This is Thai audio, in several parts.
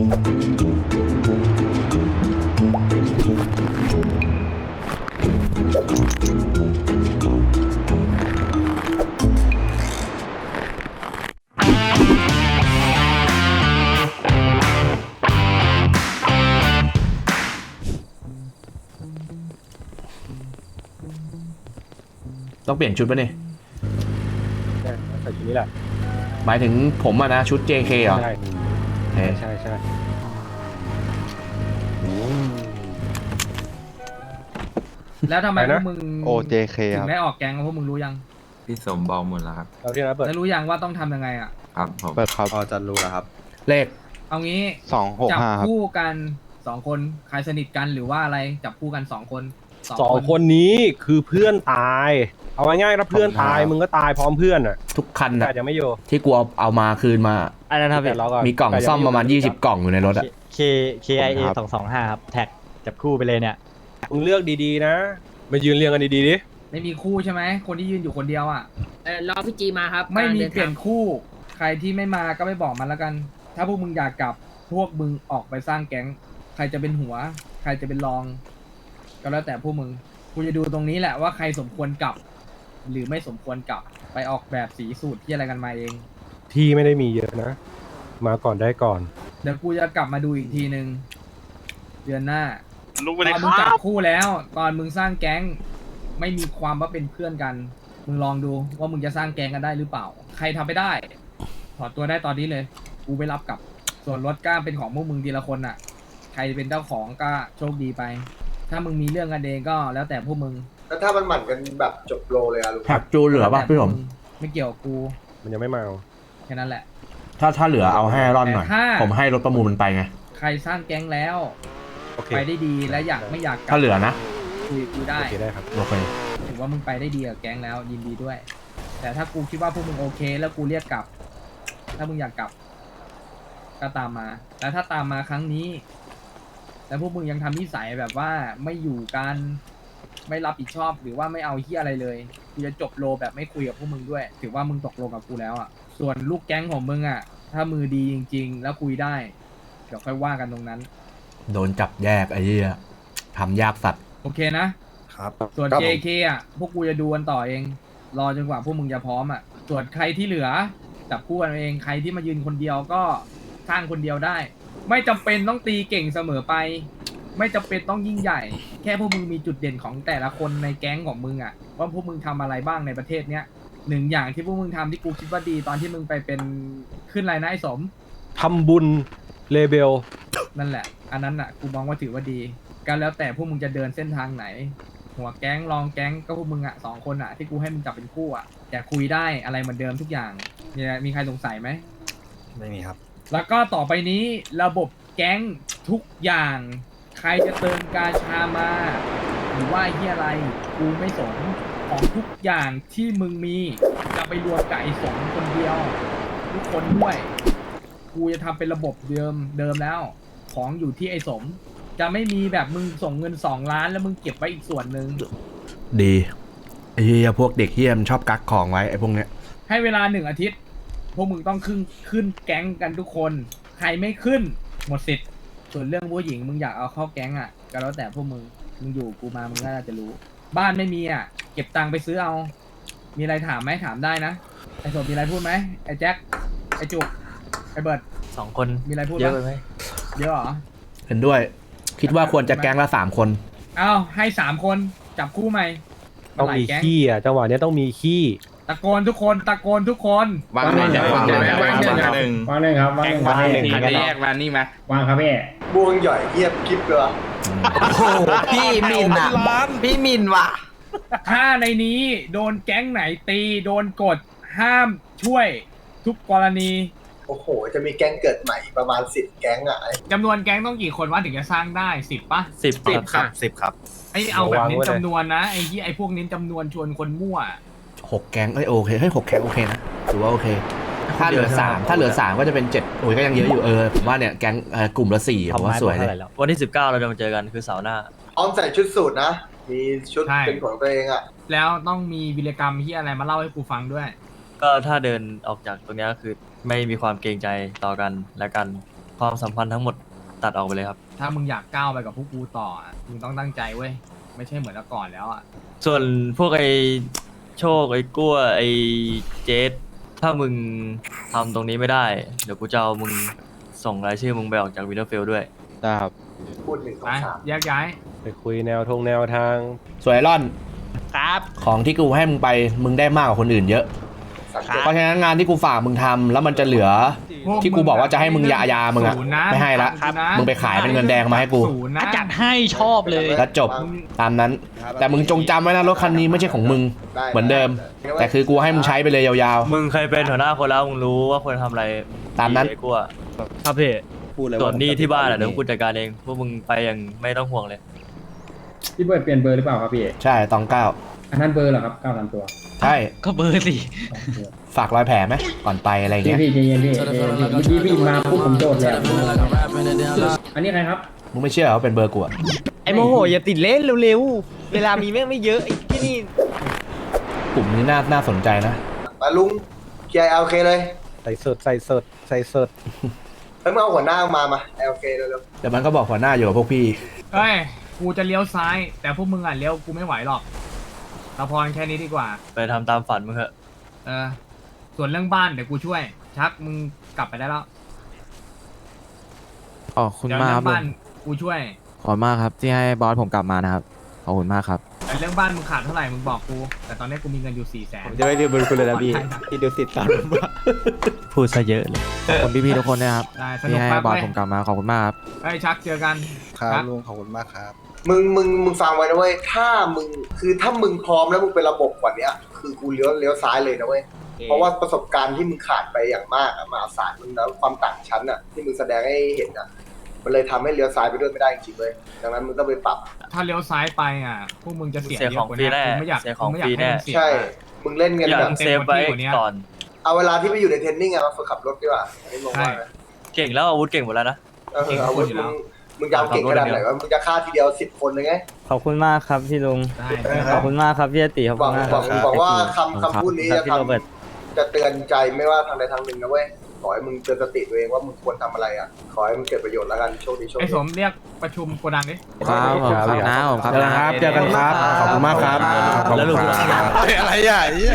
ต้องเปลี่ยนชุดปะเนี่ยใช่ใส่ชุดนี้แหละหมายถึงผมอะนะชุด JK เหรอ ใช่ เอ๊ะใช่ใช่แล้วทำไมพวกมึง OJK ถึครับ งได้ออกแก๊งพวกมึงรู้ยังพี่สมเบาหมดแล้วครับ เราที่นั้นเปิดแล้วรู้ยังว่าต้องทำยังไงอะ ครับผมเปิดครับพอจะรู้แล้วครับ เลขเอางี้สองหกจัห้าครับ คู่กันสองคนใครสนิทกันหรือว่าอะไรจับคู่กันสองคน สองคนนี้คือเพื่อนตาย เอาง่ายๆถ้าเพื่อนตายมึงก็ตายพร้อมเพื่อนอะทุกคันแต่อะยังไม่โยที่กูเอาเอามาคืนมา อันนั้นครับแต่เราก็มีกล่องซ่อมประมาณ 20 กล่องอยู่ในรถอะ K K I A สองสองห้าครับแท็กจับคู่ไปเลยเนี่ย มึงเลือกดีๆนะมายืนเรียงกันดีๆดิไม่มีคู่ใช่ไหม คนที่ยืนอยู่คนเดียวอะ เออรอพี่จีมาครับไม่มีกำลังดินเปลี่ยนทางคู่ ใครที่ไม่มาก็ไม่บอกมันแล้วกัน ถ้าพวกมึงอยากกลับ พวกมึงออกไปสร้างแก๊ง ใครจะเป็นหัว ใครจะเป็นรอง ก็แล้วแต่พวกมึงกูจะดูตรงนี้แหละว่าใครสมควรกลับ หรือไม่สมควรกลับไปออกแบบสีสูตรที่อะไรกันมาเอง ที่ไม่ได้มีเยอะนะ มาก่อนได้ก่อน เดี๋ยวกูจะกลับมาดูอีกทีหนึ่งเดือนหน้าตอนมึงจับ คู่แล้ว ตอนมึงสร้างแก๊ง ไม่มีความว่าเป็นเพื่อนกัน มึงลองดูว่ามึงจะสร้างแก๊งกันได้หรือเปล่า ใครทำไม่ได้ ถอดตัวได้ตอนนี้เลย กูไปรับกลับ ส่วนรถกล้าเป็นของพวกมึงทีละคนน่ะ ใครเป็นเจ้าของก็โชคดีไป ถ้ามึงมีเรื่องกันเองก็แล้วแต่พวกมึงแล้วถ้ามันหมั่นกันแบบจบโลเลยอะลุงแท็กจูนเหลือป่ะพี่ผมไม่เกี่ยวกับกูมันยังไม่มาเอาแค่นั้นแหละ ถ้าถ้าเหลือเอาให้ร่อนหน่อย แต่ถ้า ผมให้รถประมูลมันไปไง ใครสร้างแก๊งแล้วโอเคไปได้ดีและอยากไม่อยากกลับถ้าเหลือนะคุยกูได้ โอเคได้ครับ โอเคถือว่ามึงไปได้ดีกับแก๊งแล้วยินดีด้วย แต่ถ้ากูคิดว่าพวกมึงโอเค แล้วกูเรียกกลับ ถ้ามึงอยากกลับ ก็ตามมาแต่ถ้าตามมาครั้งนี้ แล้วพวกมึงยังทำนิสัยแบบว่าไม่อยู่กัน ไม่รับผิดชอบหรือว่าไม่เอาเฮียอะไรเลยกูจะจบโลแบบไม่คุยกับพวกมึงด้วย ถือว่ามึงตกลงกับกูแล้วอะส่วนลูกแก๊งของมึงอะ ถ้ามือดีจริง ๆ แล้วคุยได้เดี๋ยวค่อยว่ากันตรงนั้น โดนจับแยกไอ้เหี้ยทำยากสัตว์ โอเคนะ ครับส่วน ครับผม JK อะ พวกกูจะดูกันต่อเอง รอจนกว่าพวกมึงจะพร้อมอะ ส่วนใครที่เหลือจับคู่กันเอง ใครที่มายืนคนเดียวก็สร้างคนเดียวได้ ไม่จำเป็นต้องตีเก่งเสมอไป ไม่จำเป็นต้องยิ่งใหญ่ แค่พวกมึงมีจุดเด่นของแต่ละคนในแก๊งของมึงอะว่าพวกมึงทำอะไรบ้างในประเทศเนี้ยหนึ่งอย่างที่พวกมึงทำที่กูคิดว่าดีตอนที่มึงไปเป็นขึ้นไรนะไอ้สม ทำบุญเลเบล นั่นแหละ อันนั้นอะ กูมองว่าถือว่าดี ก็แล้วแต่พวกมึงจะเดินเส้นทางไหน หัวแก๊งรองแก๊งก็พวกมึงอะสองคนอะที่กูให้มึงจับเป็นคู่อะแต่คุยได้อะไรเหมือนเดิมทุกอย่างมีอะไรมีใครสงสัยไหม ไม่มีครับ แล้วก็ต่อไปนี้ระบบแก๊งทุกอย่าง ใครจะเติมกาชามา หรือว่าไอ้เฮียอะไรกูไม่สนของทุกอย่างที่มึงมีจะไปรวมกับไอ้สองคนเดียว ทุกคนด้วย กูจะทำเป็นระบบเดิมเดิมแล้ว ของอยู่ที่ไอ้สม จะไม่มีแบบมึงส่งเงินสองล้านแล้วมึงเก็บไว้อีกส่วนหนึ่ง ดีไอ้เหี้ยพวกเด็กเหี้ยมันชอบกักของไว้ไอ้พวกเนี้ย ให้เวลาหนึ่งอาทิตย์ พวกมึงต้องขึ้นขึ้นแก๊งกันทุกคน ใครไม่ขึ้นหมดสิทธิ์ส่วนเรื่องผู้หญิงมึงอยากเอาเข้าแก๊งอะ ก็แล้วแต่พวกมึงมึงอยู่กูมามึงก็น่าจะรู้ บ้านไม่มีอะ เก็บตังค์ไปซื้อเอา มีอะไรถามไหมถามได้นะไอ้สมมีอะไรพูดไหมไอ้แจ็คไอ้จุกไอ้เบิร์ดสองคนมีอะไรพูดเยอะปะไปไหมเยอะเหรอเห็นด้วย คิดว่าควรจะแก๊งละสามคน เอาให้สามคนจับคู่ใหม่ต้องหลายมีแก๊งขี้อะจังหวะเนี้ยต้องมีขี้ ตะโกนทุกคนตะโกนทุกคนวางหนึ่งวางหนึ่งวางหนึ่งวางหนึ่งวางหนึ่งครับวางหนึ่งวางหนึ่งอันนี้แยกวางนี่ไหมวางครับพี่บวงหย่อยเยียบคลิปเลยวะโอ้โหพี่มินอะพี่มินว่ะถ้าในนี้โดนแก๊งไหนตีโดนกดห้ามช่วยทุกกรณีโอ้โห จะมีแก๊งเกิดใหม่ประมาณสิบแก๊งอะจำนวนแก๊งต้องกี่คนวะถึงจะสร้างได้สิบปะสิบสิบครับสิบครับไอเอาแบบเน้นจำนวนนะไอ้ที่ไอ้พวกเน้นจำนวนชวนคนมั่ว หกแก๊งเอ้ยโอเคเฮ้ยหกแก๊งโอเคนะถือว่าโอเค ถ้าเหลือสามถ้าเหลือสามก็จะเป็นเจ็ดโอ้ยก็ยังเยอะอยู่เออผมว่าเนี่ยแก๊งเอ่อกลุ่มละสี่ผมว่าสวยเลยท่ไหร่แวันที่สิบเก้าเราจะมาเจอกันคือเสาร์หน้าออมใส่ชุดสูทนะ มีชุดใช่ เป็นของตัวเองอะแล้วต้องมีวิรกรรมที่อะไรมาเล่าให้กูฟังด้วย ก็ถ้าเดินออกจากตรงเนี้ยก็คือไม่มีความเกรงใจต่อกันและกันความสัมพันธ์ทั้งหมดตัดออกไปเลยครับ ถ้ามึงอยากก้าวไปกับพวกกูต่ออะมึงต้องตั้งใจเว้ย ไม่ใช่เหมือนแต่ก่อนแล้วอะ ส่วนพวกไอ้ โชคไอ้กั้วไอ้เจสถ้ามึงทำตรงนี้ไม่ได้ เดี๋ยวกูจะเอามึงส่งรายชื่อมึงไปออกจากวินเทอร์เฟลด้วย ได้ครับพูดหนึ่งสอไปงสามแยกย้าย ไปคุยแนวทงแนวทาง สวยไอรอนครับ ของที่กูให้มึงไปมึงได้มากกว่าคนอื่นเยอะ สังเกตเพราะฉะนั้นงานที่กูฝากมึงทำแล้วมันจะเหลือ ที่กูบอกว่าจะให้มึงยายามึงอะศูนย์นะไม่ให้ละครับ มึงไปขายเป็นเงินแดงมาให้กู ศูนย์นะจัดให้ชอบเลย แล้วจบตามนั้น แต่มึงจงจำไว้นะรถคันนี้ไม่ใช่ของมึงได้เหมือนเดิม แต่คือกูให้มึงใช้ไปเลยยาว มึงเคยเป็นหัวหน้าคนแล้วมึงรู้ว่าควรทำอะไรตามนั้นไอ้กั้วครับพี่พูดเลยส่วนหนี้ที่บ้านอะเดี๋ยวกูจัดการเองพวกมึงไปอย่างไม่ต้องห่วงเลย พี่เบิร์ดเปลี่ยนเบอร์หรือเปล่าครับพี่ ๆ ใช่ตองเก้า อันนั้นเบอร์เหรอครับเก้าพันตัวใช่ก็เบอร์สิฝากรอยแผลไหมก่อนไปอะไรอย่างพี่เงี้ยพี่ใจเย็นพี่ใจเย็นพี่เมื่อกี้พี่มาปุ๊บผมโดดเลยอันนี้ใครครับมึงไม่เชื่อเหรอว่าเป็นเบอร์กูอะไอ้โมโหอย่าติดเล่นเร็วๆ เวลามีแม่งไม่เยอะไอ้ที่นี่ กลุ่มนี้น่าน่าสนใจนะมาลุงเคลียร์โอเคเลยใส่สดใส่สดใส่สดเฮ้ยมึงเอาหัวหน้ามามาโอเคเร็วเดี๋ยวมันก็บอกหัวหน้าอยู่กับพวกพี่ เฮ้ย กูจะเลี้ยวซ้าย แต่พวกมึงอะเลี้ยวกูไม่ไหวหรอก เราพอแค่นี้ดีกว่า ไปทำตามฝันมึงเถอะ เออ ส่วนเรื่องบ้านเดี๋ยวกูช่วย ชักมึงกลับไปได้แล้วอ๋อคุณเดี๋ยวมากคเรื่รัอบงลุบ้างนกูช่วยขอบคุณมากครับที่ให้บอสผมกลับมานะครับขอบคุณมากครับ แต่เรื่องบ้านมึงขาดเท่าไหร่มึงบอกกู แต่ตอนนี้กูมีเงินอยู่สี่แสนผมจะไม่ดื้อบุญคุณเลยนะพี่พี่ดูสิทธิ์ตามผมว่าพูดซะเยอะเลย ขอบคุณพี่ๆทุกคนนะครับได้สที่นุกให้มากบอสเลยผมกลับมาขอบคุณมากครับเฮ้ยชักเจอกันครับครับลุงขอบคุณมากครับๆ มึงมึงมึงฟังไว้นะเว้ยถ้ามึงคือถ้ามึงพร้อมแล้วมึงเป็นระบบกว่าเนี้ย คือกูเลี้ยวเลี้ยวซ้ายเลยนะเว้ยเพราะว่าประสบการณ์ที่มึงขาดไปอย่างมากอะมหาศาลมึงแล้วความต่างชั้นอะที่มึงแสดงให้เห็นอะมันเลยทำให้เลี้ยวซ้ายไปด้วยไม่ได้จริงๆเลยดังนั้นมึงต้องไปปรับ ถ้าเลี้ยวซ้ายไปอะพวกมึงจะเสียเสียเยขออะงกว่าฟรีนี้แน่กูไม่อยากเสียของกูไม่อยากฟรีให้แน่ มึงเสีย ใช่ มึงเล่นกันอย่าแบบงเซฟไว้ก่อน เอาเวลาที่ไปอยู่ในเทรนนิ่งอะมาฝึกขับรถดีกว่าอันนี้มองว่านะเก่งแล้วอาวุธเก่งหมดแล้วนะ เออเอาวุธมึง มึงจะเอาเก่งขนาดไหนวะมึงจะฆ่าทีเดียวสิบคนเลยไงขอบคุณมากครับพี่ลุงได้ขอบคุณมากครับพี่อติขอบหคุวังณมากหควัรับงหวังว่าขอบคำคุณครับคำพูดนี้ครัจะบพี่ทโรเบิร์ตำจะเตือนใจไม่ว่าทางใดทางหนึ่งนะเว้ยขอให้มึงเตือนสติตัวเองว่ามึงควรทำอะไรอะขอให้มึงเกิดประโยชน์แล้วกันโชคดีโชคไอ้ดี สมเรียกประชุมโกดังดิ ครับผมครับนะผมครับเจอกันครับเจอกันครับ ขอบคุณมากครับขอบแล้วคุลุณงครับอะไรอะไอ้เหี้ย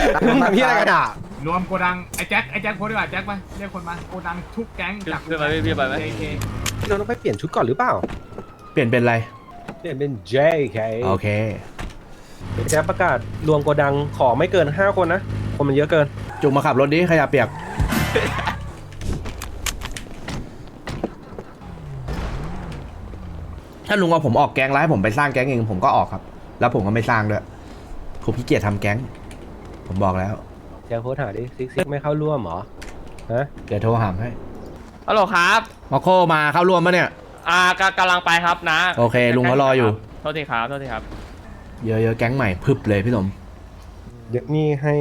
พี่อะไรกันอะ รวมโกดังไอ้แจ็คไอ้แจ็คโพสดีกว่าแจ็คไปเรียกคนมาโกดังทุกแก๊งจากขึ้นมาพี่พี่ไปไหม JK พี่เราต้องไปเปลี่ยนชุดก่อนหรือเปล่า เปลี่ยนเป็นอะไร เปลี่ยนเป็น JK โอเคแค่ประกาศรวมโกดังขอไม่เกิน 5 คนนะ คนมันเยอะเกิน จุงมาขับรถดิขยะเปียก ถ้าลุงเอาผมออกแก๊งแล้วให้ผมไปสร้างแก๊งเองผมก็ออกครับ แล้วผมก็ไม่สร้างด้วยผมขี้เกียจทำแก๊ง ผมบอกแล้ว เดี๋ยวโพสต์หาดิซิกซิกไม่เข้าร่วมเหรอฮะเดี๋ยวโทรหามให้ฮัลโหลครับ มาโคมาเข้าร่วมปะเนี่ย อ่ากำกำลังไปครับนะโอเคลุงก็รออยู่ โทษทีครับโทษทีครับ เยอะๆแก๊งใหม่พึบเลยพี่หนมเดี๋ยวนี่ให้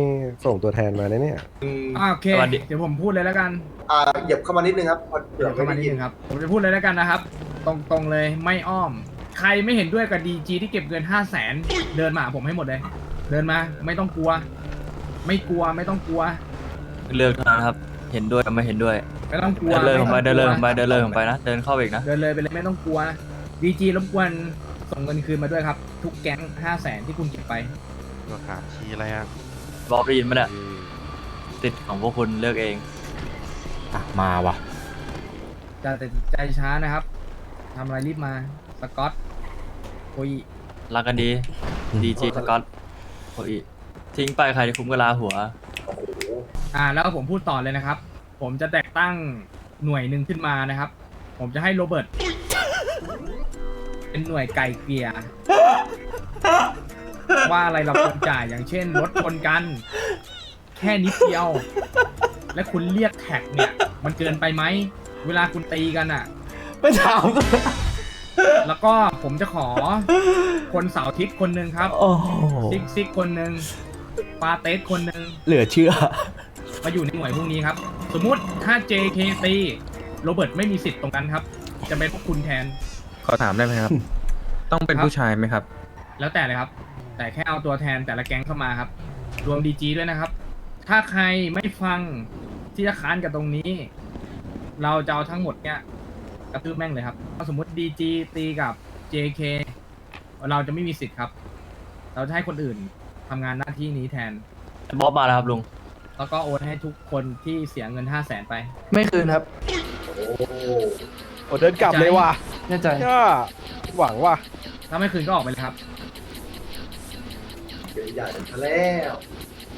ส่งตัวแทนมาเนี่ยอ่าโอเค สวัสดี เดี๋ยวผมพูดเลยแล้วกันอ่าเหยียบเข้ามานิดนึงครับพอเผื่เดี๋อยวไม่เข้ามาได้นิดยินนึงครับ ผมจะพูดเลยแล้วกันนะครับ ตรงๆเลยไม่อ้อม ใครไม่เห็นด้วยกับดีจีที่เก็บเงินห้าแสนเดินมาหาผมให้หมดเลย เดินมาไม่ต้องกลัว ไม่กลัวไม่ต้องกลัว เลือกเท่านั้นครับ เห็นด้วยกับไม่เห็นด้วย ไม่ต้องกลัวเดินเลยผมไปม่เดิต้นองเลยกผวมไปเดินเลยผมไปนะ เดินเข้าไปอีกนะ เดินเลยไปเลยไม่ต้องกลัวดีจีรบกวนส่งเงินคืนมาด้วยครับ ทุกแก๊งห้าแสนที่คุณเก็บไปขาชีอะไรอะบอบได้ยินไหมเนี่ยติดของพวกคุณเลือกเอง อะมาว่ะจะแต่ใจช้านะครับทำอะไรรีบมาสกอตโอ้ยรักกันดี ดีจีสกอตโอ้ย ทิ้งไปใครที่คุ้มก็ลาหัว อ่าแล้วผมพูดต่อเลยนะครับ ผมจะแต่งตั้งหน่วยหนึ่งขึ้นมานะครับ ผมจะให้โรเบิร์ตเป็นหน่วยไก่เกลียร์ว่าอะไรเราควรจ่ายอย่างเช่นรถชนกัน แค่นิดเดียว และคุณเรียกแท็กเนี่ย มันเกินไปไหม เวลาคุณตีกันอะ ไม่ถามแล้วก็ผมจะขอคนเสาร์อาทิตย์คนหนึ่งครับโอ้โหซิกซิกคนหนึ่ง ปาเตสคนหนึ่งเหลือเชื่อ มาอยู่ในหน่วยพวกนี้ครับ สมมุติถ้า JK ตีโรเบิร์ตไม่มีสิทธิ์ตรงนั้นครับ จะเป็นพวกคุณแทน ขอถามได้ไหมครับ ต้องเป็นผู้ชายไหมครับ แล้วแต่เลยครับ แต่แค่เอาตัวแทนแต่ละแก๊งเข้ามาครับ รวม DG ด้วยนะครับ ถ้าใครไม่ฟังที่จะค้านกับตรงนี้ เราจะเอาทั้งหมดเนี่ยกระทืบแม่งเลยครับถ้าสมมติ DG ตีกับ JK เราจะไม่มีสิทธิ์ครับ เราจะให้คนอื่น ทำงานหน้าที่นี้แทนบอสมาแล้วครับลุง แล้วก็โอนให้ทุกคนที่เสียเงินห้าแสนไป ไม่คืนครับโอ้โอ้เดินกลับเลยว่ะแน่ใจก็หวังว่ะถ้าไม่คืนก็ออกไปเลยครับเป็นใหญ่ซะแล้ว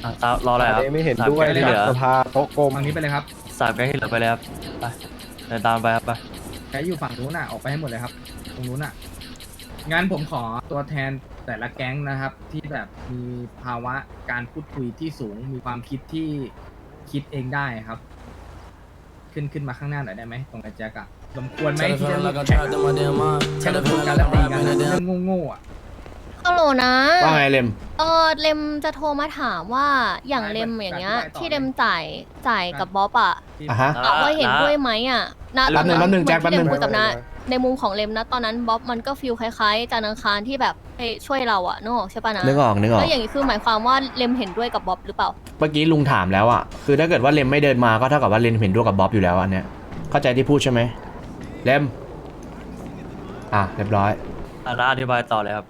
อะตามรออะไรครับไม่เห็นด้วยสามแก๊งที่เหลือสภาโต๊ะกลมฝั่งนี้ไปเลยครับสามแก๊งที่เหลือไปเลยครับไปเดินตามไปครับไปใครอยู่ฝั่งนู้นน่ะออกไปให้หมดเลยครับ ตรงนู้นน่ะ งั้นผมขอตัวแทนแต่ละแก๊งนะครับ ที่แบบมีภาวะการพูดคุยที่สูง มีความคิดที่คิดเองได้ครับ ขึ้นขึ้นมาข้างหน้าหน่อยได้ไหมตรงไอ้แจ็คอะสมควรไหมที่จะลุกแข่งแค่พูดกันแล้วตีกันอะเรื่องโง่ๆอะฮัลโหลนะ ว่าไงเลมเออเลมจะโทรมาถามว่าอย่างเลมอย่างเงี้ย ที่เลมจ่ายจ่ายกับบ๊อบอะอะฮะ ถามว่าเห็นด้วยไหมอะณตแป๊อบนนึงนั้นแป๊บนึงแจ็คเหมือนที่แป๊บนึงเลมคุยกับนะ ในมุมของเลมนะตอนนั้นบ๊อบมันก็ฟีลคล้ายๆจานทร์อังคารที่แบบไปช่วยเราอะนึกออกใช่ปะนะนึกออกนึกออก แล้วอย่างนี้คือหมายความว่าเลมเห็นด้วยกับบ๊อบหรือเปล่า เมื่อกี้ลุงถามแล้วอะ คือถ้าเกิดว่าเลมไม่เดินมาก็เท่ากับว่าเลมเห็นด้วยกับบ๊อบอยู่แล้วอันเนี้ย เข้าใจที่พูดใช่ไหมเลม อะเรียบร้อยอะน้าอธิบายต่อเลยครับ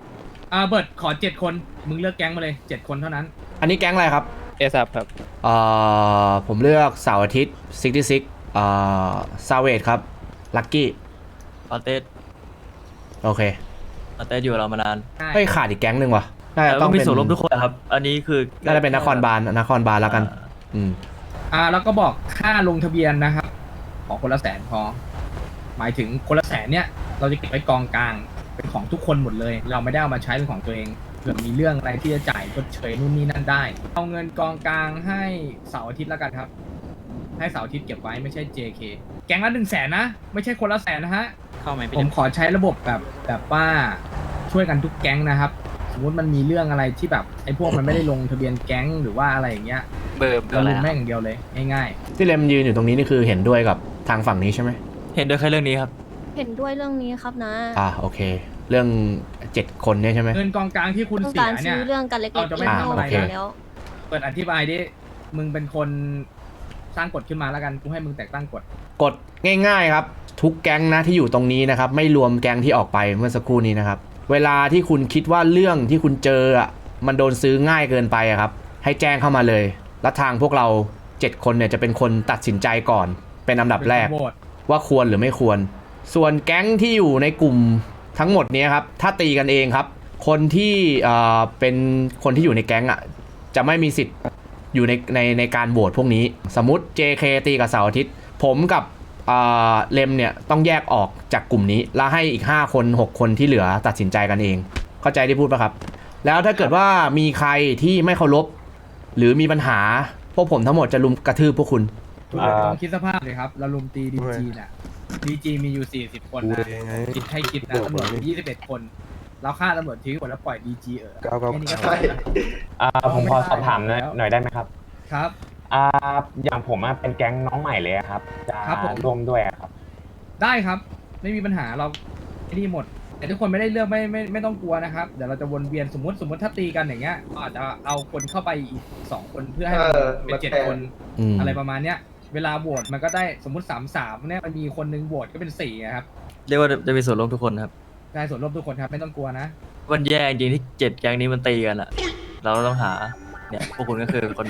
อ่าเบิร์ดขอเจ็ดคน มึงเลือกแก๊งมาเลยเจ็ดคนเท่านั้น อันนี้แก๊งอะไรครับ เอซับครับ เอ่อผมเลือกเสาร์อาทิตย์66เอ่อซาเวดครับ ลักกี้ ปาเต้โอเคปาเต้อยู่กับเรามานานเฮ้ยขาดอีกแก๊งหนึ่งว่ะน่าจะแล้วต้ก็องมีเป็นส่วนร่วมทุกคนครับ อันนี้คือน่าจะเป็นนครบาลนครบาลแล้วกันอ่าอืมอ่าแล้วก็บอกค่าลงทะเบียนนะครับ ขอคนละแสนพอ หมายถึงคนละแสนเนี่ย เราจะเก็บไว้กองกลางเป็นของทุกคนหมดเลย เราไม่ได้เอามาใช้เป็นของตัวเองเผื่อมีเรื่องอะไรที่จะจ่ายชดเชยนู่นนี่นั่นได้ เอาเงินกองกลางให้เสาร์อาทิตย์แล้วกันครับ ให้เสาร์อาทิตย์เก็บไว้ไม่ใช่ JK แก๊งละหนึ่งแสนนะ ไม่ใช่คนละแสนนะฮะ เข้าไหมผมขอใช้ระบบแบบแบบว่าช่วยกันทุกแก๊งนะครับ สมมติมันมีเรื่องอะไรที่แบบไอ้พวกมันไม่ได้ลงทะเบียนแก๊งหรือว่าอะไรอย่างเงี้ยเบอร์เบอเราร์อะไรลุมอะแม่งอย่างเดียวเลยง่ายที่เลมยืนอยู่ตรงนี้นี่คือเห็นด้วยกับทางฝั่งนี้ใช่ไหมเห็นด้วยแค่เรื่องนี้ครับ เห็นด้วยเรื่องนี้ครับนะอ่าโอเค เรื่องเจ็ดคนเนี่ยใช่ไหม ๆเงินกองกลางที่คุณต้องเสีการยเนี่ซื้ย อเรื่องกันเล็กเราๆจะไม่เล็กทำๆอะไรโอเคแล้ว เปิดอธิบายดิมึงเป็นคนสร้างกฎขึ้นมาแล้วกันกูให้มึงแต่งตั้งกฎกฎง่าย ๆ ครับ ทุกแก๊งนะที่อยู่ตรงนี้นะครับ ไม่รวมแก๊งที่ออกไปเมื่อสักครู่นี้นะครับ เวลาที่คุณคิดว่าเรื่องที่คุณเจออะมันโดนซื้อง่ายเกินไปอะครับ ให้แจ้งเข้ามาเลย แล้วทางพวกเรา 7 คนเนี่ยจะเป็นคนตัดสินใจก่อน เป็นอันดับแรกเป็นคนโหวตว่าควรหรือไม่ควร ส่วนแก๊งที่อยู่ในกลุ่มทั้งหมดเนี้ยครับ ถ้าตีกันเองครับ คนที่เอ่อเป็นคนที่อยู่ในแก๊งอะจะไม่มีสิทธิ์อยู่ในในในการโหวตพวกนี้ สมมติ JK ตีกับเสาร์อาทิตย์ ผมกับ เอ่อเลมเนี่ยต้องแยกออกจากกลุ่มนี้ แล้วให้อีก 5 คน 6 คนที่เหลือตัดสินใจกันเอง เข้าใจที่พูดปะครับ แล้วถ้าเกิดว่ามีใครที่ไม่เคารพหรือมีปัญหา พวกผมทั้งหมดจะลุมกระทืบพวกคุณคุณลองคิดสภาพเลยครับ เราลุมตีดีจีน่ะดีจีมีอยู่ 40 คนกูนะเองไงคิดให้คิดนะตำรวจมี21 คน เราฆ่าตำรวจทิ้งหมดแล้วปล่อยดีจีเออเก้าเก้าแค่นี้ก็ใช่ตายแล้วอ่าผมขอสอบถามไม่ได้แล้วหน่อยได้ไหมครับ ครับ อ่าอย่างผมอะเป็นแก๊งน้องใหม่เลยอะครับ จะครับผม ร่วมด้วยอะครับ ได้ครับ ไม่มีปัญหาเราไอ้นี่หมด แต่ทุกคนไม่ได้เลือกไม่ไม่ไม่ต้องกลัวนะครับเดี๋ยวเราจะวนเวียนสมมติสมมติถ้าตีกันอย่างเงี้ยก็อาจจะเอาคนเข้าไปอีกสองคนเพื่อให้เออเป็นมาเจ็ดแทน คนอืมอะไรประมาณเนี้ย เวลาโหวตมันก็ได้สมมติสามสามเนี่ยมันมีคนหนึงโหวตก็เป็นสี่อะครับเรียกว่าจะมีส่วนร่วมทุกคนครับ ได้ส่วนร่วมทุกคนครับไม่ต้องกลัวนะ มันแย่จริงที่เจ็ดแก๊งนี้มันตีกันอะเราต้องหา เนี่ยพวกคุณก็คือคน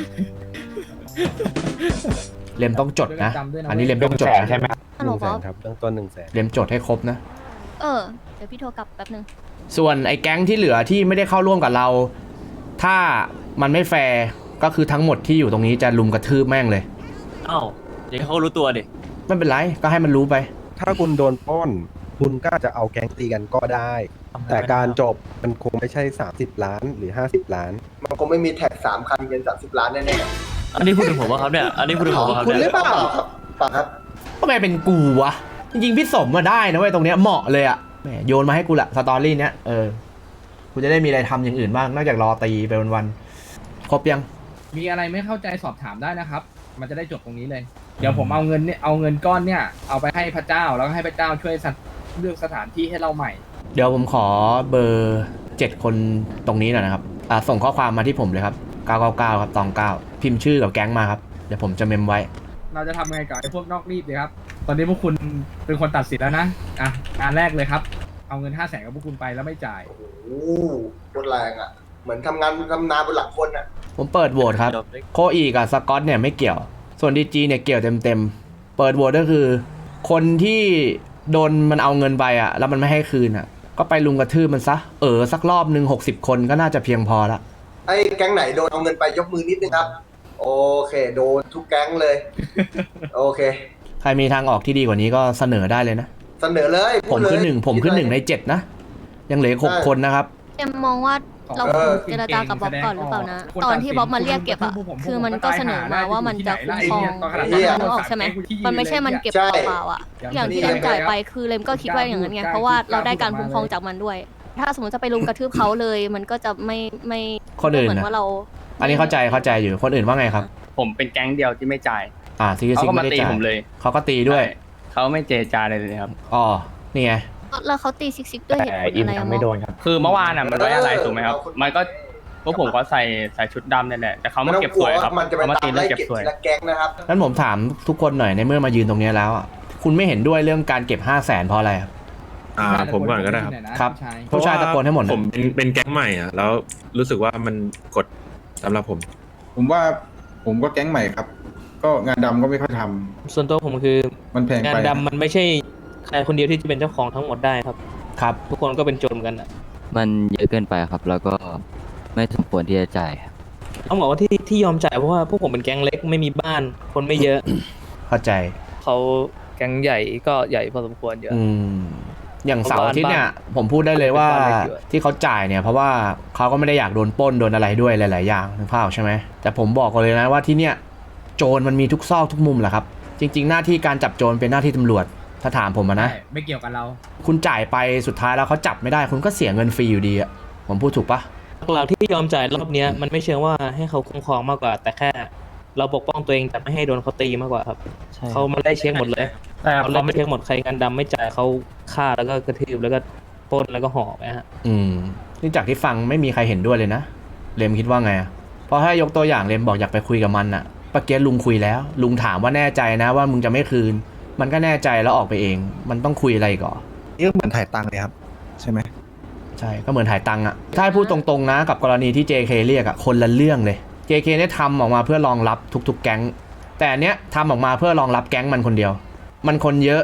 เลมต้องจดนะจำด้วยนะ อันนี้เลมต้องจดแสนนะใช่ไหมครับฮัลหโหลนึ่งแสบ๊อนบครับเบื้องต้นหนึ่งแสนเลมจดให้ครบนะ เออ เดี๋ยวพี่โทรกลับแป๊บนึง ส่วนไอ้แก๊งที่เหลือที่ไม่ได้เข้าร่วมกับเรา ถ้ามันไม่แฟร์ก็คือทั้งหมดที่อยู่ตรงนี้จะลุมกระทืบแม่งเลยเอ้าเดี๋ยวเขารู้ตัวดิ ไม่เป็นไรก็ให้มันรู้ไป ถ้าคุณโดนปล้น คุณก็จะเอาแก๊งตีกันก็ได้ แต่การจบมันคงไม่ใช่ 30 ล้านหรือ 50 ล้าน มันคงไม่มีแท็กสามคันเงินสามสิบล้านแน่ อันนี้พูดถึงผมว่าครับเนี่ย อันนี้พูดถึงผมว่าครับๆคุณหรืเนี่อยเปล่าครับเปล่าครับก็ไม่เป็นกูวะ จริงๆพี่สมมาได้นะเว้ยตรงเนี้ยเหมาะเลยอะแหมโยนมาให้กูละสตอรี่เนี้ยเออกูจะได้มีอะไรทำอย่างอื่นบ้างนอกจากรอตีไปวันๆครบยังมีอะไรไม่เข้าใจสอบถามได้นะครับ มันจะได้จบตรงนี้เลย เดี๋ยวผมเอาเงินเนี่ยเอาเงินก้อนเนี่ย เอาไปให้พระเจ้าแล้วก็ให้พระเจ้าช่วยสัตว์เลือกสถานที่ให้เราใหม่ เดี๋ยวผมขอเบอร์เจ็ดคนตรงนี้หน่อยนะครับอ่าส่งข้อความมาที่ผมเลยครับ999ครับตอง9 พิมพ์ชื่อกับแก๊งมาครับ เดี๋ยวผมจะเมมไว้ เราจะทำไงกับไอ้พวกนอกรีดดีครับ ตอนนี้พวกคุณเป็นคนตัดสินแล้วนะ อะงานแรกเลยครับ เอาเงินห้าแสนกับพวกคุณไปแล้วไม่จ่าย โอ้โหโคตรแรงอะ เหมือนทำงานทำนาบนหลังคนอะ ผมเปิดโหวตครับ โคอีกับสกอตเนี่ยไม่เกี่ยว ส่วนดีจีเนี่ยเกี่ยวเต็มๆ เปิดโหวตก็คือ คนที่โดนมันเอาเงินไปอะ แล้วมันไม่ให้คืนอะ ก็ไปลุมกระทืบมันซะ เออสักรอบหนึ่งหกสิบคนก็น่าจะเพียงพอละ ไอ้แก๊งไหนโดนเอาเงินไปยกมือนิดนึงครับ โอเค โดนทุกแก๊งเลย โอเค ใครมีทางออกที่ดีกว่านี้ก็เสนอได้เลยนะ เสนอเลยผมคือหนึ่งผมคือหนึ่งในเจ็ดนะ ยังเหลืออกหกคนนะครับเอ็มมองว่าเราเออเจรจากับบ๊อบก่อนหรือเปล่านะคนตอนตัดสินที่บ๊อบมาเรียกเก็บอะพวกผมคือมันพวกผมก็เสนอมาว่ามันจะคุ้มครองไอ้แต่เหี้ยนึกออกใช่ไหมมันไม่ใช่มันเก็บใช่เปล่าๆอะ อย่างอย่างที่ที่เลมจ่ายไปครับคือเลมก็คิดว่าอย่างนั้นไงกล้าเพราะว่าพูดเราได้การกล้าคุ้มครองพูดจากมันด้วย ถ้าสมมติจะไปลุมกระทืบเขาเลย มันก็จะไม่ไม่คนอื่นเหมือนนะว่าเรา อันนี้เข้าใจเข้าใจอยู่คนอื่นว่าไงครับ ผมเป็นแก๊งเดียวที่ไม่จ่าย อ่าซีซีเขาก็ไม่มาได้ตีจ่ายผมเลยเขาก็ตีด้วยเขาไม่เจรจาเลยเลยครับ อ๋อนี่ไง แล้วเขาตีซิกซิกด้วยเหตุผลอะไรอะมองคือเมื่อวานอะมันไว้อะไรถูกไหมครับเอาคนมันก็พวกผมก็ใส่ใส่ชุดดำเนี่ยแหละแต่เขามาเก็บสวยครับมันจะไปเขามาตาตีมเรื่ไล่องเก็บเก็บสวย ทีละแก๊งนะครับ งั้นผมถามทุกคนหน่อยในเมื่อมายืนตรงนี้แล้วอะคุณไม่เห็นด้วยเรื่องการเก็บห้าแสนเพราะอะไรครับ อ่าผมก่อนก็ได้ครับ ครับ ผู้ชายผู้ชายตะโกนให้หมดนะผมเป็นเป็นแก๊งใหม่อะแล้วรู้สึกว่ามันกด สำหรับผม ผมว่าผมก็แก๊งใหม่ครับ ก็งานดำก็ไม่ค่อยทำส่วนตัวผมคือมันแพงงานไปดำมันไม่ใช่ใครคนเดียวที่จะเป็นเจ้าของทั้งหมดได้ครับ ครับ ทุกคนก็เป็นโจรเหมือนกันอะมันเยอะเกินไปครับ แล้วก็ไม่สมควรที่จะจ่ายครับต้องบอกว่าที่ที่ยอมจ่ายเพราะว่าพวกผมเป็นแก๊งเล็กไม่มีบ้าน คนไม่เยอะ เข้าใจ เขาแก๊งใหญ่ก็ใหญ่พอสมควรเยอะ อืม อย่างเสาร์อาทิตย์เนี่ยผมพูดได้เลยว่าบ้านเล็กอยู่อะที่เขาจ่ายเนี่ยเพราะว่าเขาก็ไม่ได้อยากโดนปล้นโดนอะไรด้วยหลาย ๆ อย่างนึกภาพออกใช่ไหมแต่ผมบอกก่อนเลยนะว่าที่เนี่ยโจรมันมีทุกซอกทุกมุมแหละครับ จริง ๆ หน้าที่การจับโจรเป็นหน้าที่ตำรวจถ้าถามผมอะนะใช่ไม่เกี่ยวกับเรา คุณจ่ายไปสุดท้ายแล้วเขาจับไม่ได้ คุณก็เสียเงินฟรีอยู่ดีอะผมพูดถูกปะหลักๆที่ยอมจ่ายรอบเนี้ยมันไม่เชิงว่าให้เขาคุ้มครองมากกว่าแต่แค่ เราปกป้องตัวเองแต่ไม่ให้โดนเขาตีมากกว่าครับใช่เขามาได้เช็คหมดเลยเขาได้เช็คหมดใครงานดำไม่จ่ายเขาฆ่าแล้วก็กระทืบแล้วก็ปล้นแล้วก็ห่อไปฮะ อืมนี่จากที่ฟังไม่มีใครเห็นด้วยเลยนะ เลมคิดว่าไงอะเพราะถ้ายกตัวอย่างเลมบอกอยากไปคุยกับมันอะปะเกียลุงคุยแล้ว ลุงถามว่าแน่ใจนะว่ามึงจะไม่คืน มันก็แน่ใจแล้วออกไปเอง มันต้องคุยอะไรก่อน นี่ก็เหมือนถ่ายตังค์เลยครับ ใช่ไหมใช่ ก็เหมือนถ่ายตังค์อะถ้าให้พูดตรงๆนะ กับกรณีที่ JK เรียกอะคนละเรื่องเลย JK เนี่ยทำออกมาเพื่อรองรับทุกๆ แก๊ง แต่อันเนี้ยทำออกมาเพื่อรองรับแก๊งมันคนเดียว มันคนเยอะ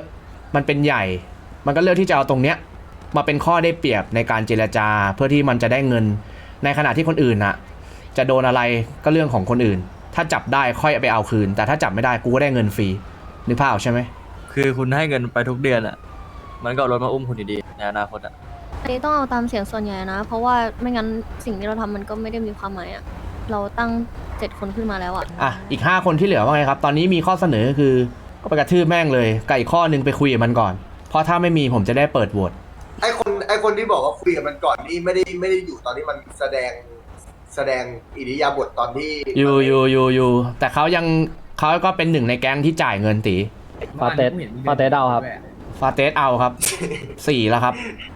มันเป็นใหญ่ มันก็เลือกที่จะเอาตรงเนี้ยมาเป็นข้อได้เปรียบในการเจรจาเพื่อที่มันจะได้เงิน ในขณะที่คนอื่นอะจะโดนอะไรก็เรื่องของคนอื่น ถ้าจับได้ค่อยเอาไปเอาคืน แต่ถ้าจับไม่ได้กูก็ได้เงินฟรีนึกภาพออกใช่ไหมคือคุณให้เงินไปทุกเดือนอะมันก็เอารถมาอุ้มคุณอยู่ดีในอนาคตอะอันนี้ต้องเอาตามเสียงส่วนใหญ่นะ เพราะว่าไม่งั้นสิ่งที่เราทำมันก็ไม่ได้มีความหมายอะ เราตั้งเจ็ดคนขึ้นมาแล้วอะอะอีก 5 คนที่เหลือว่าไงครับ ตอนนี้มีข้อเสนอคือ ก็ไปกระทืบแม่งเลยกับอีกข้อหนึงไปคุยกับมันก่อน เพราะถ้าไม่มีผมจะได้เปิดโหวตไอคนไอคนที่บอกว่าคุยกับมันก่อนนี่ไม่ได้ไม่ได้อยู่ตอนที่มันแสดงแสดงอิริยาบถตอนที่อยู่อยู่อยู่อยู่แต่เขายังเขาก็เป็นหนึ่งในแก๊งที่จ่ายเงินตีฟาเตสฟาเตสเอาครับ ฟาเตสเอาครับ สี่แล้วครับ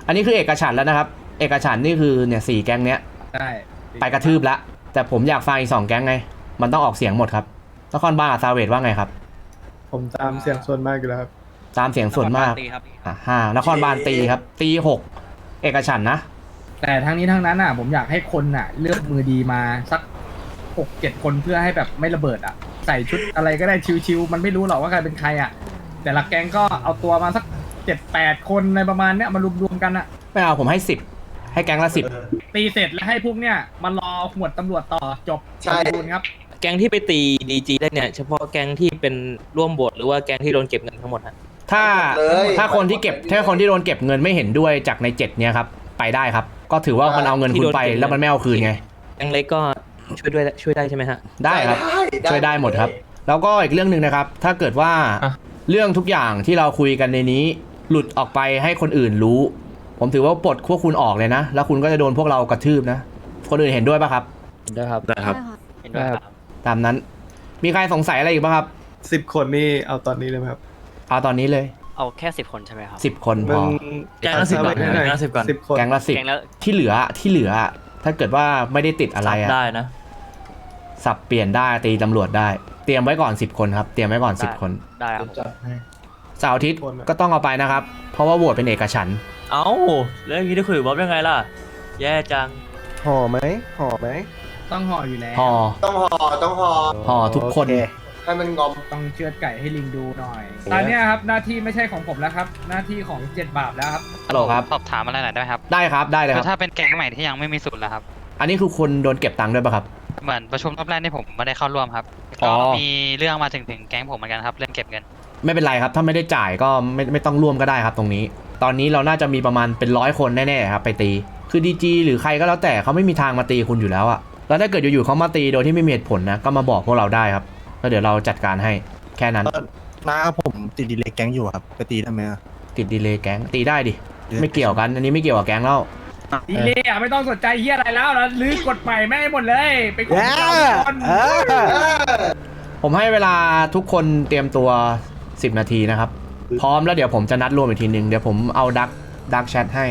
อันนี้คือเอกฉันท์แล้วนะครับ เอกฉันท์นี่คือเนี่ยสี่แก๊งเนี้ย ใช่ไปกระทืบละ แต่ผมอยากฟังอีกสองแก๊งไง มันต้องออกเสียงหมดครับนครบาลกับซาเวดว่าไงครับ ผมตามเสียงส่วนมากอยู่แล้วครับ ตามเสียงส่วนมากอะห้านครบาลตีครับ ตีหกเอกฉันท์นะ แต่ทั้งนี้ทั้งนั้นอะ ผมอยากให้คนอะ เลือกมือดีมาสักหกเจ็ดคนเพื่อให้แบบไม่ระเบิดอะ ใส่ชุดอะไรก็ได้ชิวๆมันไม่รู้หรอกว่าใครเป็นใครอะ แต่ละแก๊งก็เอาตัวมาสักเจ็ดแปดคนในประมาณเนี้ยมารวมๆกันอะ ไม่เอาผมให้สิบ ให้แก๊งละสิบตีเสร็จแล้วให้พวกเนี้ยมารอหวดตำรวจต่อจบใช่ขอบคุณครับ แก๊งที่ไปตีดีจีได้เนี่ยเฉพาะแก๊งที่เป็นร่วมบทหรือว่าแก๊งที่โดนเก็บเงินทั้งหมดฮะถ้าเลย ถ้าคนที่เก็บถ้าคนที่โดนเก็บเงินไม่เห็นด้วยจากในเจ็ดเนี่ยครับไปได้ครับ ก็ถือว่ามันเอาเงินคุณไปแล้วมันไม่เอาคืนไง แก๊งเล็กก็ช่วยด้วยช่วยได้ใช่ไหมฮะ ได้ครับ ช่วยได้หมดครับ แล้วก็อีกเรื่องหนึ่งนะครับ ถ้าเกิดว่าอะ เรื่องทุกอย่างที่เราคุยกันในนี้ หลุดออกไปให้คนอื่นรู้ ผมถือว่าปลดพวกคุณออกเลยนะ แล้วคุณก็จะโดนพวกเรากระทืบนะ คนอื่นเห็นด้วยปะครับเห็นด้วยครับ ได้ครับได้ค่ะเห็นด้วยครับ ตามนั้น มีใครสงสัยอะไรอีกปะครับ สิบคนนี่เอาตอนนี้เลยไหมครับเอาตอนนี้เลยเอาแค่สิบคนใช่ไหมครับ สิบคนพอแก๊งละ10ก่อนให้หน่อยแก๊งละ10ก่อนสิบคนแก๊งละสิบแก๊งละ ที่เหลือที่เหลือ ถ้าเกิดว่าไม่ได้ติดอะไรอะได้นะ สับเปลี่ยนได้ตีตำรวจได้ เตรียมไว้ก่อนสิบคนครับ เตรียมไว้ก่อนสิบคนได้ครับ จัดให้ เสาร์อาทิตย์ก็ต้องเอาไปนะครับ เพราะว่าโหวตเป็นเอกฉันท์ เอ้าแล้วอย่างนี้ได้คุยกับบ๊อบยังไงล่ะ แย่จัง ห่อไหมห่อไหมต้องห่ออยู่แล้วห่อต้องห่อต้องห่อห่อทุกคน โอเให้มันงอม ต้องเชือดไก่ให้ลิงดูหน่อย ตอนเนี้ยครับหน้าที่ไม่ใช่ของผมแล้วครับ หน้าที่ของเจ็ดบาปแล้วครับ ฮัลโหลครับ สอบถามอะไรหน่อยได้ไหมครับได้ครับ ได้เลยคคือรับถ้าเป็นแก๊งใหม่ที่ยังไม่มีสูตรแล้วครับ อันนี้คือคนโดนเก็บตังค์ด้วยป่ะครับ เหมือนประชุมรอบแรกที่ผมไม่ได้เข้าร่วมครับ อ๋ก็อ มีเรื่องมาถึงถึงแก๊งผมเหมือนกันครับ เรื่องเก็บเงิน ไม่เป็นไรครับ ถ้าไม่ได้จ่ายก็ไม่ไม่ต้องร่วมก็ได้ครับตรงนี้ ตอนนี้เราน่าจะมีประมาณเป็นร้อยคนแน่ๆครับไปตี คือดีจีหรือใครก็แล้วแต่เขาไม่มีทางมาตีคุณอยู่แล้วอะแล้วถ้าเกิดอยู่ๆเขามาตีโดยที่ไม่มีเหตุผลนะก็มาบอกพวกเราได้ครับแล้วเดี๋ยวเราจัดการให้แค่นั้นน้าผมติดดีเลย์แก๊งอยู่ครับไปตีทำไมอะติดดีเลย์แก๊งตีได้ดิไม่เกี่ยวกันอันนี้ไม่เกี่ยวกับแก๊งแล้วดีเลยอะไม่ต้องสนใจเฮียอะไรแล้วแล้วลื้อกฎใหม่แม่งให้หมดเลย ไปกดเจ้าคนเออ ผมให้เวลาทุกคนเตรียมตัว 10 นาทีนะครับ พร้อมแล้วเดี๋ยวผมจะนัดรวมอีกทีหนึ่งเดี๋ยวผมเอาดักดักแชทให้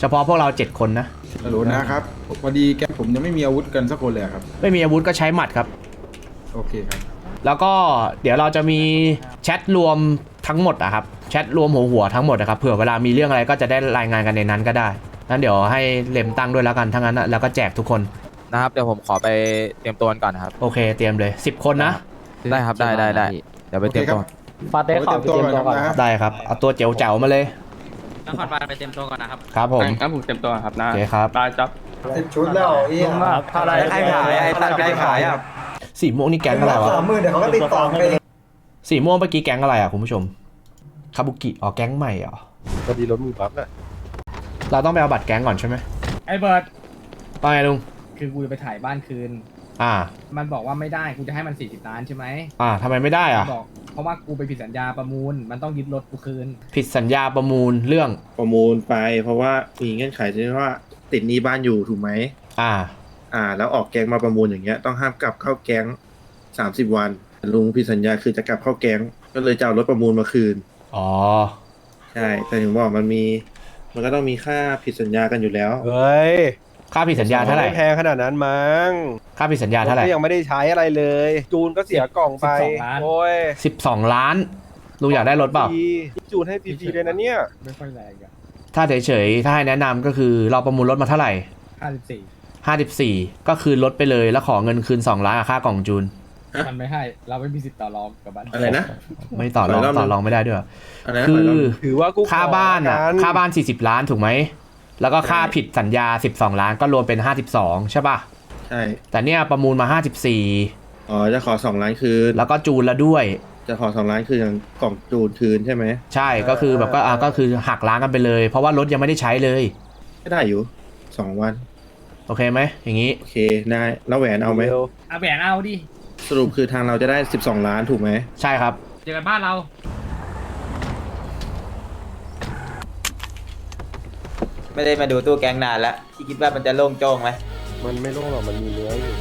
เฉพาะพวกเรา7คนนะ ฮัลโหลนะครับพอดีแก๊งผมยังไม่มีอาวุธกันสักคนเลยอะครับ ไม่มีอาวุธก็ใช้หมัดครับ โอเคครับ แล้วก็เดี๋ยวเราจะมีแชทรวมทั้งหมดอะครับแชทรวมหัวหัวๆทั้งหมดนะครับเผื่อเวลามีเรื่องอะไรก็จะได้รายงานกันในนั้นก็ได้นั้นเดี๋ยวให้เลมตั้งด้วยแล้วกันทั้งนั้นอะแล้วก็แจกทุกคนนะครับ เดี๋ยวผมขอไปเตรียมตัวกันก่อนนะครับ โอเค เตรียมเลย 10 คนนะ ได้ครับ ได้ได้ได้เดี๋ยวไปเตรียมตัว ฟาเต้ขอไปเตรียมตัวก่อนครับได้ครับ เอาตัวเจ๋วเจ๋วๆมาเลย นครบาลไปเตรียมตัวก่อนนะครับ ครับผมงั้นผมเตรียมตัวครับนะโอเคครับได้จับสิบชุดแล้วเฮียอะไรใครขายไอ้ตัดใครขายอะสีม่วงนี่แก๊งอะไรวะสามหมื่นเดี๋ยวเขาก็ติดต่อไปเองสีม่วงเมื่อกี้แก๊งอะไรอะคุณผู้ชมคาบุกิอ๋อแก๊งใหม่เหรอพอดีรถมือบัฟน่ะเราต้องไปเอาบัตรแก๊งก่อนใช่ไหมไอ้เบิร์ดว่าไงลุงคือกูจะไปถ่ายบ้านคืน อ่า มันบอกว่าไม่ได้กูจะให้มัน40ล้านใช่ไหมอ่าทำไมไม่ได้อะ บอกเพราะว่ากูไปผิดสัญญาประมูล มันต้องยึดรถกูคืน ผิดสัญญาประมูลเรื่อง ประมูลไปเพราะว่ามีเงื่อนไขที่ว่าติดหนี้บ้านอยู่ถูกไหม อ่า อ่า แล้วออกแก๊งมาประมูลอย่างเงี้ยต้องห้ามกลับเข้าแก๊งสามสิบวันลุงพี่สัญญาคือจะกลับเข้าแก๊งก็เลยจะเอารถประมูลมาคืน อ๋อ ใช่ แต่ถึงบอกมันมี มันก็ต้องมีค่าผิดสัญญากันอยู่แล้ว เฮ้ย ค่าผิดสัญญาเท่าไหร่ไม่แพงขนาดนั้นมั้งค่าผิดสัญญาเท่าไหร่ก็ยังไม่ได้ใช้อะไรเลย จูนก็เสียกล่องไป12ล้าน โอ้ยสิบสองล้าน ลุงอยากได้รถเปล่าฟรีจูนให้ฟรีๆเลยนะเนี่ย ไม่ค่อยแรงอะถ้าเฉยๆ ถ้าให้แนะนำก็คือเราประมูลรถมาเท่าไหร่54 54 ก็คืนรถไปเลยแล้วขอเงินคืน 2 ล้านกับค่ากล่องจูน มันไม่ให้ เราไม่มีสิทธิ์ต่อรองกับมันอะไรนะ ไม่ต่อรอง ขออีกรอบหนึ่ง ต่อรองไม่ได้ด้วยเหรออะไรนะคืขอออีกรอบหนึ่งถือว่ากูค่าบ้านอะขอกันค่าบ้าน 40 ล้านถูกไหม แล้วก็ค่าใช่ผิดสัญญา 12 ล้านก็รวมเป็น 52 ใช่ป่ะ ใช่ แต่เนี่ยประมูลมาอ๋อ จะขอสองล้านคืน54แล้วก็จูนแล้วด้วย จะขอสองล้านคืนอย่างกล่องจูนคืนใช่ไหม ใช่ ก็คือแบบก็อะก็คือหักล้างกันไปเลย เพราะว่ารถยังไม่ได้ใช้เลย ก็ได้อยู่สองวัน โอเคไหม อย่างนี้ โอเค ได้ แล้วแหวนเอาไหมร็วเอาแหวนเอาดิ สรุปคือทางเราจะได้สิบสองล้านถูกไหม ใช่ครับ เจอกันบ้านเรา ไม่ได้มาดูตู้แกงนานแล้วที่คิดว่ามันจะโล่งโจ้งไหมมันไม่โล่งหรอกมันมีเนื้ออยู่